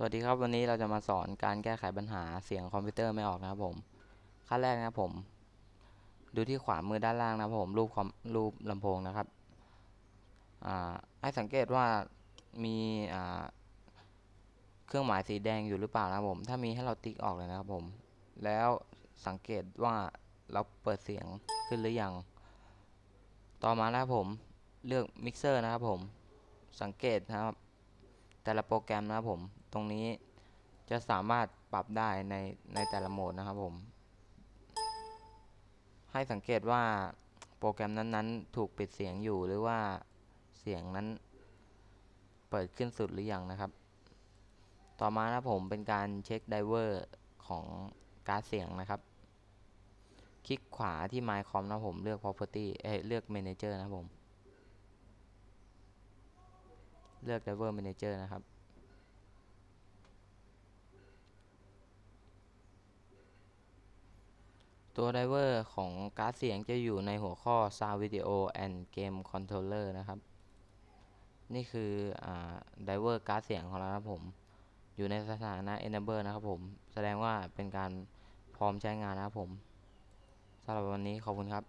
สวัสดีครับวันนี้เราจะมาสอนการแก้ไขปัญหาเสียงคอมพิวเตอร์ไม่ออกนะครับผมขั้นแรกนะครับผม ดูที่ขวามือด้านล่างนะครับผมรูปคอมรูปลำโพงนะครับอ่าให้สังเกตว่ามีอ่าเครื่องหมายสีแดงอยู่หรือเปล่านะครับผม ถ้ามีให้เราติ๊กออกเลยนะครับผม แล้วสังเกตว่าเราเปิดเสียงขึ้นหรือยัง ต่อมานะครับผมเลือกมิกเซอร์นะครับผมสังเกตนะครับ แต่ละโปรแกรมนะครับผม ตรงนี้จะสามารถปรับได้ในในแต่ละโหมดนะครับผม ให้สังเกตว่าโปรแกรมนั้นๆ ถูกปิดเสียงอยู่หรือว่าเสียงนั้น เปิดขึ้นสุดหรือยังนะครับ ต่อมานะครับผมเป็นการเช็คไดเวอร์ของการ์ดเสียงนะครับ คลิกขวาที่ My Com นะผมเลือก Property เอ้เลือก Manager นะผม เลือก Driver Manager นะครับ ตัว Driver ของการ์ดเสียงจะอยู่ในหัวข้อ Sound Video and Game Controller นะครับ นี่คืออ Driver การ์ดเสียงของเรานะครับผม อยู่ในสถานะ Enable นะครับผม แสดงว่าเป็นการพร้อมใช้งานนะครับผมสำหรับวันนี้ขอบคุณครับ